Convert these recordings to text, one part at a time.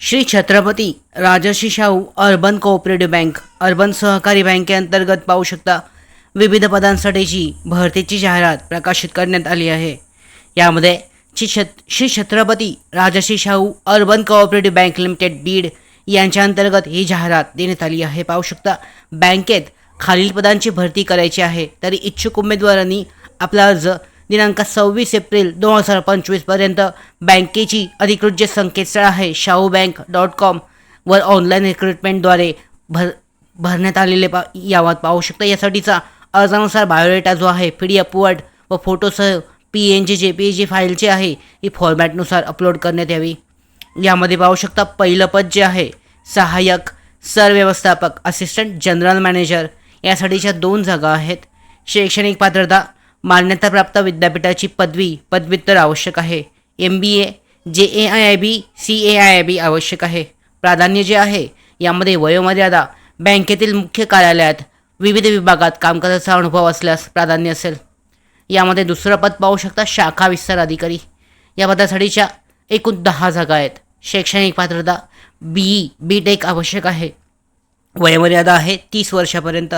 Shri Chhatrapati Rajarshi Shahu urban cooperative bank urban सहकारी बँकेअंतर्गत पाहू शकता विविध पदांसाठीची भरतीची जाहिरात प्रकाशित करण्यात आली आहे. यामध्ये श्री छत Shri Chhatrapati Rajarshi Shahu urban cooperative bank limited Beed यांच्या अंतर्गत ही जाहिरात देण्यात आली आहे. पाहू शकता बँकेत खालील पदांची भरती करायची आहे तरी इच्छुक उमेदवारांनी आपला अर्ज दिनांक सव्वीस एप्रिल दोन हजार पंचवीसपर्यंत बँकेची अधिकृत जे संकेतस्थळ आहे शाहू बँक डॉट कॉम वर ऑनलाईन रिक्रुटमेंटद्वारे भर भरण्यात आलेले पा यावात पाहू शकता. यासाठीचा अर्जानुसार बायोडेटा जो आहे पी डी अपवर्ड व फोटोसह P N G J P G फाईलचे आहे ही फॉर्मॅटनुसार अपलोड करण्यात यावी. यामध्ये पाहू शकता पहिलं पद जे आहे सहाय्यक सरव्यवस्थापक असिस्टंट जनरल मॅनेजर यासाठीच्या दोन जागा आहेत. शैक्षणिक पात्रता मान्यताप्राप्त विद्यापीठाची पदवी पदव्युत्तर आवश्यक आहे. M B A J A I I B C A I I B आवश्यक आहे. प्राधान्य जे आहे यामध्ये वयोमर्यादा बँकेतील मुख्य कार्यालयात विविध विभागात कामकाजाचा अनुभव असल्यास प्राधान्य असेल. यामध्ये दुसरं पद पाहू शकता शाखा विस्तार अधिकारी. या पदासाठीच्या एकूण दहा जागा आहेत. शैक्षणिक पात्रता बी ई बी टेक आवश्यक आहे. वयोमर्यादा आहे तीस वर्षापर्यंत.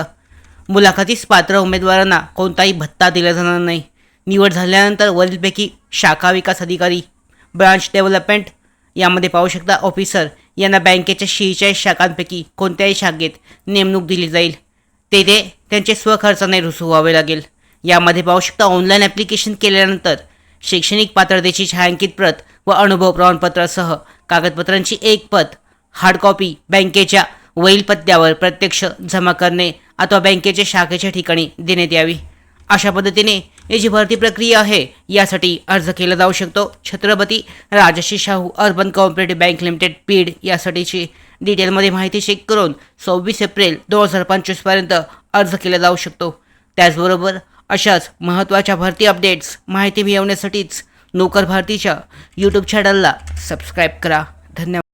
मुलाखतीस पात्र उमेदवारांना कोणताही भत्ता दिला जाणार नाही. निवड झाल्यानंतर वरीलपैकी शाखा विकास अधिकारी ब्रांच डेव्हलपमेंट यामध्ये पाहू शकता ऑफिसर यांना बँकेच्या शेहेचाळीस शाखांपैकी कोणत्याही शाखेत नेमणूक दिली जाईल. तेथे त्यांचे स्वखर्चाने रुसू व्हावे लागेल. यामध्ये पाहू शकता ऑनलाईन ॲप्लिकेशन केल्यानंतर शैक्षणिक पात्रतेची छायांकित प्रत व अनुभव प्रमाणपत्रासह कागदपत्रांची एक पत हार्ड कॉपी बँकेच्या वैल पत्त्यावर प्रत्यक्ष जमा करणे अथवा बँकेच्या शाखेच्या ठिकाणी देण्यात यावी. अशा पद्धतीने ही जी भरती प्रक्रिया आहे यासाठी अर्ज केला जाऊ शकतो. Chhatrapati Rajshri Shahu urban competitive bank limited Beed यासाठीची डिटेलमध्ये माहिती चेक करून सव्वीस एप्रिल दोन हजार पंचवीसपर्यंत अर्ज केला जाऊ शकतो. त्याचबरोबर अशाच महत्त्वाच्या भरती अपडेट्स माहिती मिळवण्यासाठीच नोकर भारतीच्या यूट्यूब चॅनलला सबस्क्राईब करा. धन्यवाद.